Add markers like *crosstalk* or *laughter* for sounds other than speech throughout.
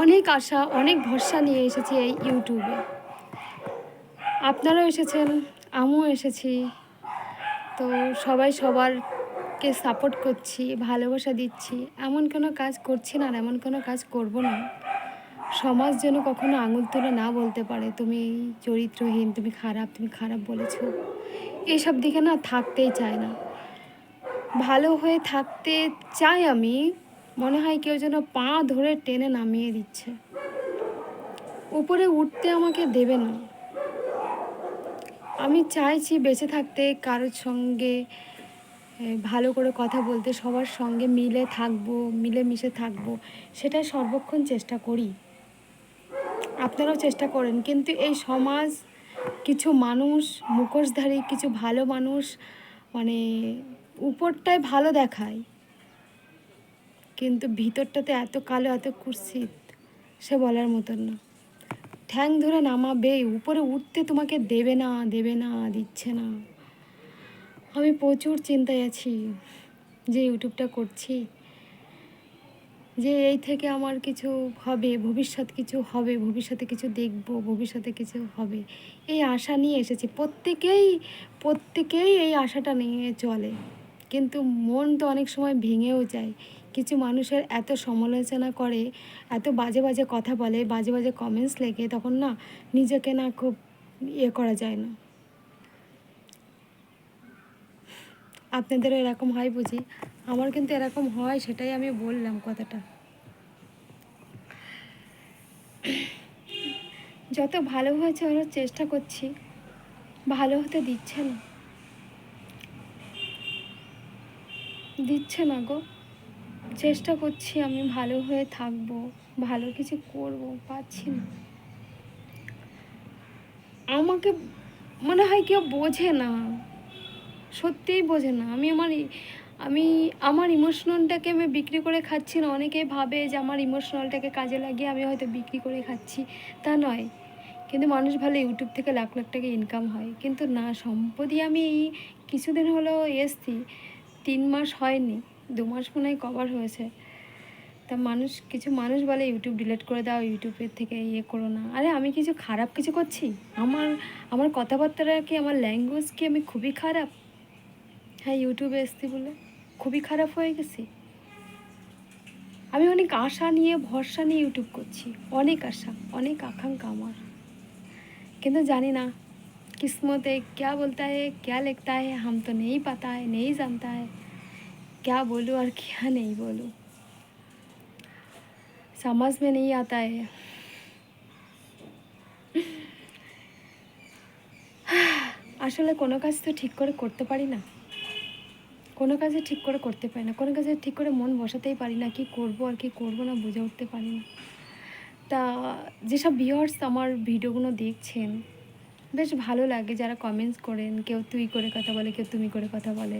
অনেক আশা, অনেক ভরসা নিয়ে এসেছি এই ইউটিউবে আপনারাও এসেছেন, আমিও এসেছি। তো সবাই সবারকে সাপোর্ট করছি, ভালোবাসা দিচ্ছি। এমন কোনো কাজ করছি না আর এমন কোনো কাজ করব না। সমাজ যেন কখনো আঙুল তুলে না বলতে পারে, তুমি চরিত্রহীন, তুমি খারাপ তুমি খারাপ বলেছ। এইসব দিকে না থাকতেই চায় না। ভালো হয়ে থাকতে চাই আমি মনে হয় কেউ যেন পা ধরে টেনে নামিয়ে দিচ্ছে। উপরে উঠতে আমাকে দেবে না। আমি চাইছি বেঁচে থাকতে, কারোর সঙ্গে ভালো করে কথা বলতে, সবার সঙ্গে মিলে থাকব মিলে মিশে থাকব সেটাই সর্বক্ষণ চেষ্টা করি। আপনারাও চেষ্টা করেন, কিন্তু এই সমাজ কিছু মানুষ, মুখোশধারী, কিছু ভালো মানুষ মানে উপরটায় ভালো দেখায়। কিন্তু ভিতরটাতে এত কালো, এত কুৎসিত, সে বলার মতন না। ঠ্যাং ধরে নামাবে উপরে উঠতে তোমাকে দেবে না দেবে না, দিচ্ছে না। আমি প্রচুর চিন্তায় আছি যে ইউটিউবটা করছি, যে এই থেকে আমার কিছু হবে, ভবিষ্যৎ কিছু হবে, ভবিষ্যতে কিছু দেখব, ভবিষ্যতে কিছু হবে। এই আশা নিয়ে এসেছি। প্রত্যেকেই প্রত্যেকেই এই আশাটা নিয়ে চলে। কিন্তু মন তো অনেক সময় ভেঙেও যায়। কিছু মানুষের এত সমালোচনা করে, এত বাজে বাজে কথা বলে, বাজে বাজে কমেন্টস লেগে তখন না নিজেকে না খুব ইয়ে করা যায় না। আপনাদেরও এরকম হয় বুঝি? আমার কিন্তু এরকম হয়, সেটাই আমি বললাম কথাটা। যত ভালো হয়েছে ওরা চেষ্টা করছি, ভালো হতে দিচ্ছে না। দিচ্ছে না গো। চেষ্টা করছি আমি ভালো হয়ে থাকব, ভালো কিছু করব পাচ্ছি না। আমাকে মনে হয় কেউ বোঝে না, সত্যিই বোঝে না। আমি আমার আমি আমার ইমোশনালটাকে আমি বিক্রি করে খাচ্ছি না। অনেকেই ভাবে যে আমার ইমোশনালটাকে কাজে লাগিয়ে আমি হয়তো বিক্রি করে খাচ্ছি, তা নয়। কিন্তু মানুষ ভালো ইউটিউব থেকে লাখ লাখ টাকা ইনকাম হয়। কিন্তু না, সম্প্রতি আমি এই কিছুদিন হলো এসছি, তিন মাস হয়নি। দু মাস মনে হয় কভার হয়েছে তা মানুষ কিছু মানুষ বলে ইউটিউব ডিলিট করে দাও ইউটিউবের থেকে ইয়ে করো না আরে আমি কিছু খারাপ কিছু করছি আমার আমার কথাবার্তাটা কি আমার ল্যাঙ্গুয়েজ কি আমি খুবই খারাপ হ্যাঁ ইউটিউবে এসছি বলে খুবই খারাপ হয়ে গেছি আমি অনেক আশা নিয়ে ভরসা নিয়ে ইউটিউব করছি অনেক আশা অনেক আকাঙ্ক্ষা আমার কিন্তু জানি না किस्मत है क्या बोलता है क्या लिखता है हम तो नहीं पता है नहीं जानता है क्या बोलूँ और क्या नहीं बोलूँ समझ में नहीं आता है আসলে কোনো কাজ তো ঠিক করে করতে পারি না কোনো কাজে ঠিক করে করতে পারি না কোনো কাজে ঠিক করে মন বসাতেই পারি না কি করব আর কি করব না বুঝে উঠতে পারি না তা যেসব ভিউয়ার্স আমার ভিডিওগুলো দেখছেন বেশ ভালো লাগে যারা কমেন্টস করেন কেউ তুই করে কথা বলে কেউ তুমি করে কথা বলে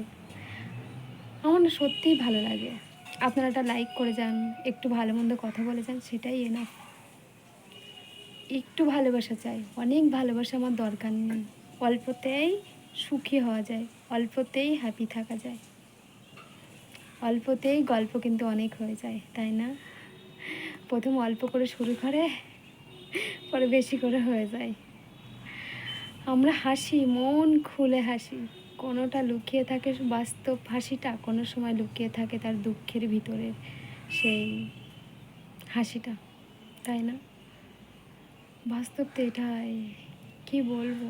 আমার না সত্যিই ভালো লাগে। আপনারা একটা লাইক করে যান, একটু ভালো মন্দ কথা বলে যান, সেটাই এনাফ একটু ভালোবাসা চাই, অনেক ভালোবাসা আমার দরকার নেই। অল্পতেই সুখী হওয়া যায়, অল্পতেই হ্যাপি থাকা যায়। অল্পতেই গল্প কিন্তু অনেক হয়ে যায়, তাই না? প্রথম অল্প করে শুরু করে, পরে বেশি করে হয়ে যায়। আমরা হাসি, মন খুলে হাসি। কোনোটা লুকিয়ে থাকে বাস্তব হাসিটা কোনো সময় লুকিয়ে থাকে তার দুঃখের ভিতরে সেই হাসিটা, তাই না? বাস্তব তো এটাই, কি বলব?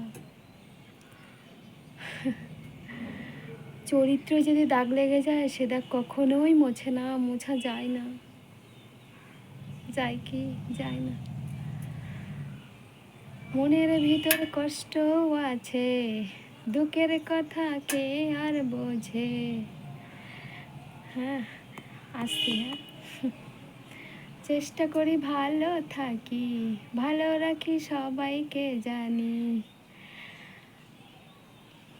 *laughs* চরিত্র যদি দাগ লেগে যায়, সে দাগ কখনোই মোছে না, মোছা যায় না। যায় কি? যায় না। মনের ভিতর কষ্টও আছে। দুঃখের কথা কে আর বোঝে? হ্যাঁ আসছি হ্যাঁ। চেষ্টা করি ভালো থাকি, ভালো রাখি সবাইকে জানি।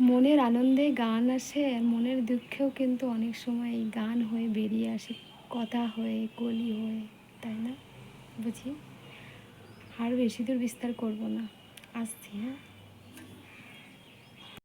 মনের আনন্দে গান আসে আর মনের দুঃখেও কিন্তু অনেক সময় গান হয়ে বেরিয়ে আসে, কথা হয়ে, কলি হয়ে, তাই না? বুঝি? আর বেশি দূর বিস্তার করব না। আসছি হ্যাঁ।